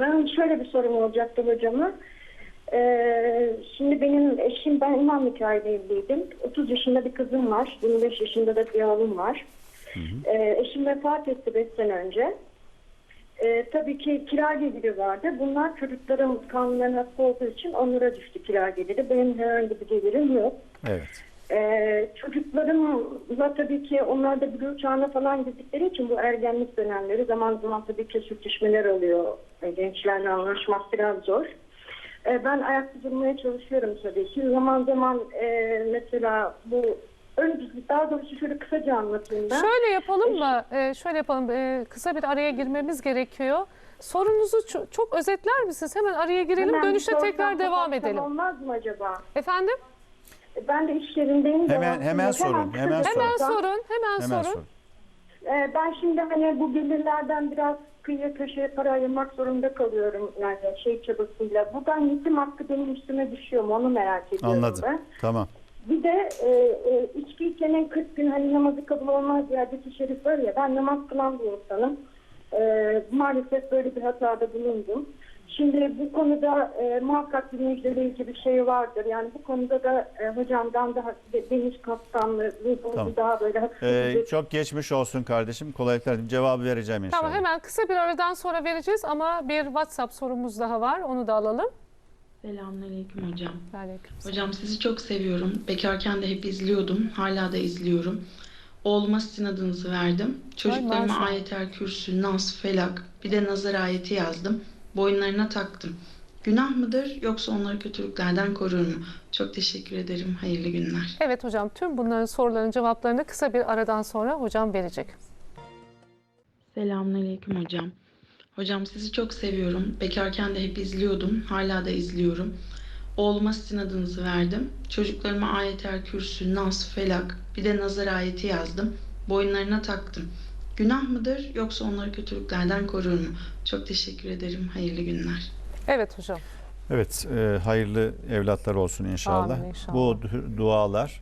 Ben şöyle bir sorum olacaktı hocama. Ee, şimdi benim eşim, ben imam nikahıyla evliydim. 30 yaşında bir kızım var. 25 yaşında da bir oğlum var. Ee, eşim vefat etti 5 sene önce. Ee, tabii ki kira geliri vardı. Bunlar çocukların kanunlarına hasta olduğu için onlara düştü kira geliri. Benim herhangi bir gelirim yok. Evet. Ee, çocuklarımla tabii ki onlar da buluğ çağına falan girdikleri için bu ergenlik dönemleri zaman zaman tabii ki sürtüşmeler oluyor. Ee, gençlerle anlaşmak biraz zor. Ee, ben ayakta durmaya çalışıyorum tabii ki. Zaman zaman e, mesela bu önce daha doğrusu şöyle kısaca anlatayım ben. Şöyle yapalım mı? Ee, şöyle yapalım. Ee, kısa bir araya girmemiz gerekiyor. Sorunuzu ço- çok özetler misiniz? Hemen araya girelim. Hemen Dönüşte tekrar devam edelim. Olmaz mı acaba? Efendim? Ben de iş yerindeyim. de Hemen- hemen sorun, kısaca hemen Hemen sorsam. sorun. Hemen, Hemen sorun. sor. Ee, ben şimdi hani bu gelirlerden biraz kıyıya köşeye para ayırmak zorunda kalıyorum yani şey çabasıyla. Buradan yetim hakkı benim üstüme düşüyor mu onu merak ediyorum Anladım. ben. Tamam. Bir de e, e, içki içenin 40 gün hani namazı kabul olmaz diye hadis-i şerif var ya ben namaz kılan bir insanım. E, maalesef böyle bir hatada bulundum. Şimdi bu konuda e, muhakkak dinleyicilerle bir şey vardır. Yani bu konuda da e, hocamdan daha deniz kaptanlığı, Tamam. daha böyle Ee, çok geçmiş olsun kardeşim. Kolaylıklar. dilerim. Cevabı vereceğim inşallah. Tamam hemen kısa bir aradan sonra vereceğiz ama bir WhatsApp sorumuz daha var. Onu da alalım. Selamünaleyküm hocam. Aleyküm. Hocam sizi çok seviyorum. Bekarken de hep izliyordum. Hala da izliyorum. Oğluma sizin adınızı verdim. Çocuklarıma maşallah. ayetel kürsü, nas, felak, bir de nazar ayeti yazdım. Boynlarına taktım. Günah mıdır yoksa onları kötülüklerden korur mu? Çok teşekkür ederim. Hayırlı günler. Evet hocam tüm bunların soruların cevaplarını kısa bir aradan sonra hocam verecek. Selamünaleyküm hocam. Hocam sizi çok seviyorum. Bekarken de hep izliyordum. Hala da izliyorum. Oğluma sizin adınızı verdim. Çocuklarıma ayetel kürsü, nas, felak, bir de nazar ayeti yazdım. Boynlarına taktım. Günah mıdır yoksa onları kötülüklerden korur mu? Çok teşekkür ederim. Hayırlı günler. Evet hocam. Evet, e, hayırlı evlatlar olsun inşallah. Amin, inşallah. Bu du- dualar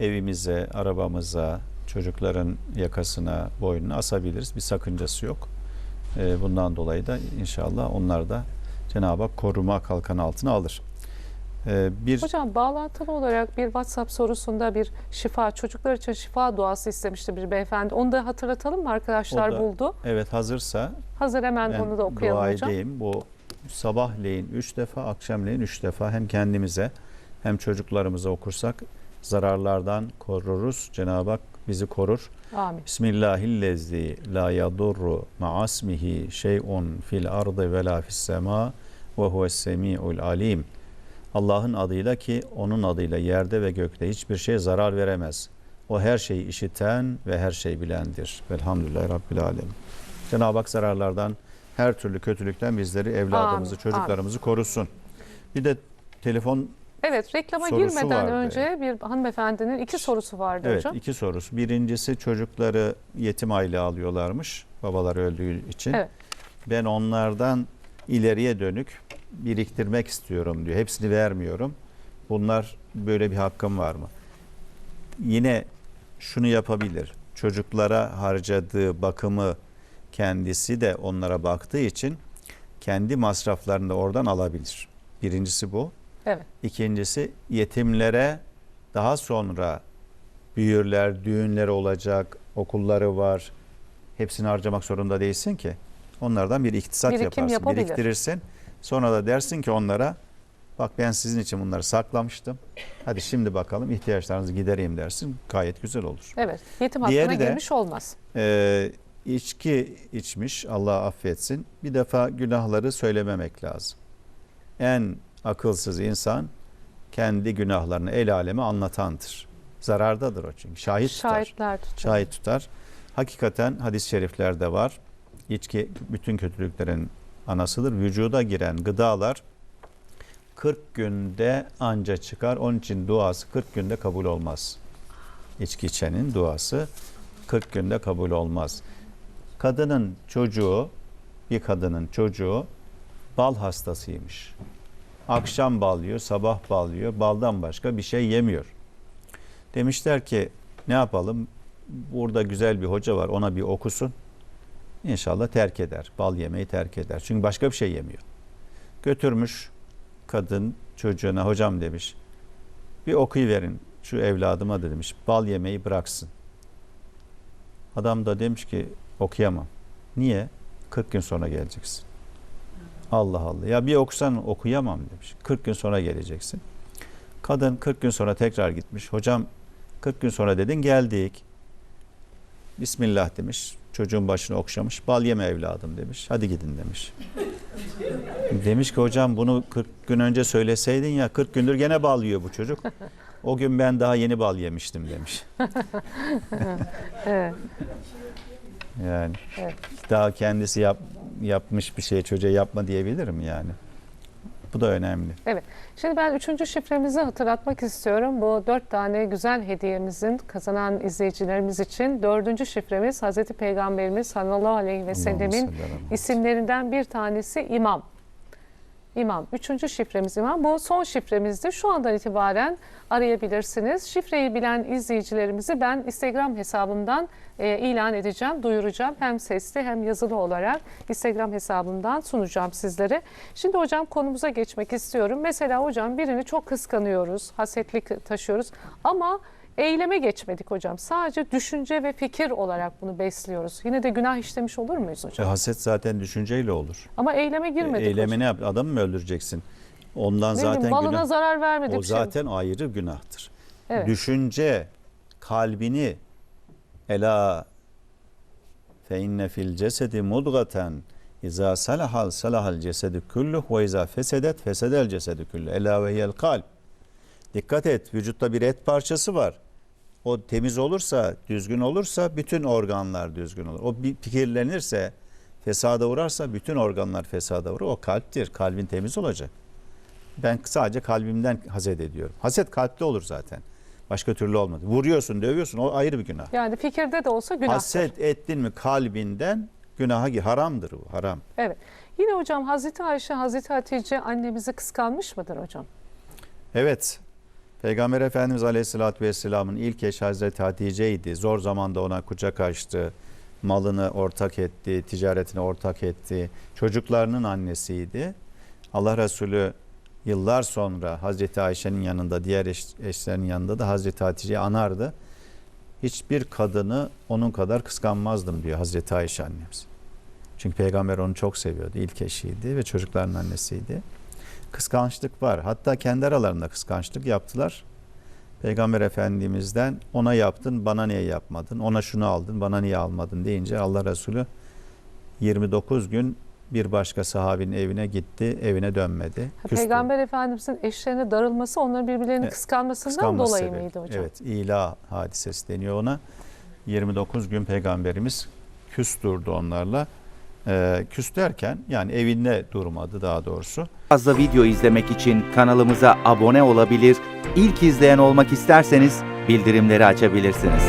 evimize, arabamıza, çocukların yakasına, boynuna asabiliriz. Bir sakıncası yok. E, bundan dolayı da inşallah onlar da Cenab-ı Hak koruma kalkanı altına alır. E, bir Hocam bağlantılı olarak bir WhatsApp sorusunda bir şifa, çocuklar için şifa duası istemişti bir beyefendi. Onu da hatırlatalım mı? Arkadaşlar O da- buldu. evet hazırsa Hazır hemen ben onu da okuyalım dua hocam. edeyim. Bu sabahleyin üç defa, akşamleyin üç defa hem kendimize hem çocuklarımıza okursak zararlardan koruruz. Cenab-ı Hak bizi korur. Amin. Bismillahillezzi la yadurru ma'asmihi şey'un fil ardı ve la fis sema ve huves semi'ul alim. Allah'ın adıyla ki onun adıyla yerde ve gökte hiçbir şey zarar veremez. O her şeyi işiten ve her şeyi bilendir. Velhamdülillahi Rabbil Alemin. Cenab-ı Hak zararlardan, her türlü kötülükten bizleri, evladımızı, Amin, çocuklarımızı korusun. Bir de telefon Evet reklama Sorusu girmeden vardı. önce bir hanımefendinin iki sorusu vardı Evet hocam. iki sorusu. Birincisi çocukları yetim aile alıyorlarmış babalar öldüğü için. Evet. Ben onlardan ileriye dönük biriktirmek istiyorum diyor. Hepsini vermiyorum. Bunlar böyle bir hakkım var mı? Yine şunu yapabilir. Çocuklara harcadığı bakımı kendisi de onlara baktığı için kendi masraflarını da oradan alabilir. Birincisi bu. Evet. İkincisi yetimlere daha sonra büyürler, düğünleri olacak, okulları var. Hepsini harcamak zorunda değilsin ki. Onlardan bir iktisat Birikim yaparsın, yapabilir. biriktirirsin. Sonra da dersin ki onlara bak ben sizin için bunları saklamıştım. Hadi şimdi bakalım ihtiyaçlarınızı gidereyim dersin. Gayet güzel olur. Evet. Yetim hakkına de- girmiş olmaz. Ee, içki içmiş Allah affetsin. Bir defa günahları söylememek lazım. En akılsız insan kendi günahlarını el aleme anlatandır. Zarardadır o çünkü. Şahit tutar. Şahitler tutuyor. Şahit tutar. Hakikaten hadis-i şeriflerde var. İçki bütün kötülüklerin anasıdır. Vücuda giren gıdalar 40 günde anca çıkar. Onun için duası 40 günde kabul olmaz. İçki içenin duası 40 günde kabul olmaz. Kadının çocuğu, bir kadının çocuğu bal hastasıymış. Akşam bal yiyor, sabah bal yiyor. Baldan başka bir şey yemiyor. Demişler ki ne yapalım? Burada güzel bir hoca var ona bir okusun. İnşallah terk eder. Bal yemeyi terk eder. Çünkü başka bir şey yemiyor. Götürmüş kadın çocuğuna hocam demiş. Bir okuyuverin şu evladıma da demiş. Bal yemeyi bıraksın. Adam da demiş ki okuyamam. Niye? 40 gün sonra geleceksin. Allah Allah. Ya bir okusan okuyamam demiş. 40 gün sonra geleceksin. Kadın 40 gün sonra tekrar gitmiş. Hocam 40 gün sonra dedin geldik. Bismillah demiş. Çocuğun başını okşamış. Bal yeme evladım demiş. Hadi gidin demiş. demiş ki hocam bunu 40 gün önce söyleseydin ya 40 gündür gene bal yiyor bu çocuk. O gün ben daha yeni bal yemiştim demiş. Evet. Yani Evet. daha kendisi yap, yapmış bir şey çocuğa yapma diyebilirim yani. Bu da önemli. Şimdi ben üçüncü şifremizi hatırlatmak istiyorum. Bu dört tane güzel hediyemizin kazanan izleyicilerimiz için dördüncü şifremiz Hazreti Peygamberimiz sallallahu aleyhi ve sellemin isimlerinden bir tanesi imam. İmam. Üçüncü şifremiz imam. Bu son şifremizdir. Şu andan itibaren arayabilirsiniz. Şifreyi bilen izleyicilerimizi ben Instagram hesabımdan e, ilan edeceğim, duyuracağım. Hem sesli hem yazılı olarak Instagram hesabımdan sunacağım sizlere. Şimdi hocam konumuza geçmek istiyorum. Mesela hocam birini çok kıskanıyoruz, hasetlik taşıyoruz ama eyleme geçmedik hocam. Sadece düşünce ve fikir olarak bunu besliyoruz. Yine de günah işlemiş olur muyuz E, hocam? haset zaten düşünceyle olur. Ama eyleme girmedik Eylemi hocam. ne yap? Adamı mı öldüreceksin? Ondan Ne bileyim, zaten malına günah. zarar vermedik. O zaten ayrı günahtır. Evet. Düşünce kalbini ela fe inne fil cesedi mudgaten İza salahal salahal cesedü kulluh ve izâ fesedet fesedel cesedü kulluh. Ela ve hiyel kalp. Dikkat et vücutta bir et parçası var. O temiz olursa, düzgün olursa bütün organlar düzgün olur. O bir fikirlenirse, fesada uğrarsa bütün organlar fesada uğrar. O kalptir. Kalbin temiz olacak. Ben sadece kalbimden haset ediyorum. Haset kalpte olur zaten. Başka türlü olmadı. Vuruyorsun, dövüyorsun o ayrı bir günah. Yani fikirde de olsa günahtır. Haset ettin mi kalbinden günaha gir. Haramdır bu, haram. Evet. Yine hocam Hazreti Ayşe, Hazreti Hatice annemizi kıskanmış mıdır hocam? Evet. Peygamber Efendimiz Aleyhisselatü Vesselam'ın ilk eşi Hazreti Hatice'ydi. Zor zamanda ona kucak açtı. Malını ortak etti, ticaretini ortak etti. Çocuklarının annesiydi. Allah Resulü yıllar sonra Hazreti Ayşe'nin yanında, diğer eş, eşlerinin yanında da Hazreti Hatice'yi anardı. Hiçbir kadını onun kadar kıskanmazdım diyor Hazreti Ayşe annemiz. Çünkü peygamber onu çok seviyordu. İlk eşiydi ve çocukların annesiydi. Kıskançlık var. Hatta kendi aralarında kıskançlık yaptılar. Peygamber Efendimiz'den ona yaptın bana niye yapmadın? Ona şunu aldın bana niye almadın deyince Allah Resulü 29 gün bir başka sahabinin evine gitti, evine dönmedi. Küstü. Peygamber Efendimizin eşlerine darılması onların birbirlerini Evet, kıskanmasından Kıskanması dolayı sebebi. mıydı hocam? Evet, ila hadisesi deniyor ona. 29 gün peygamberimiz küs durdu onlarla. Ee, küs yani evinde durmadı daha doğrusu. fazla video izlemek için kanalımıza abone olabilir, ilk izleyen olmak isterseniz bildirimleri açabilirsiniz.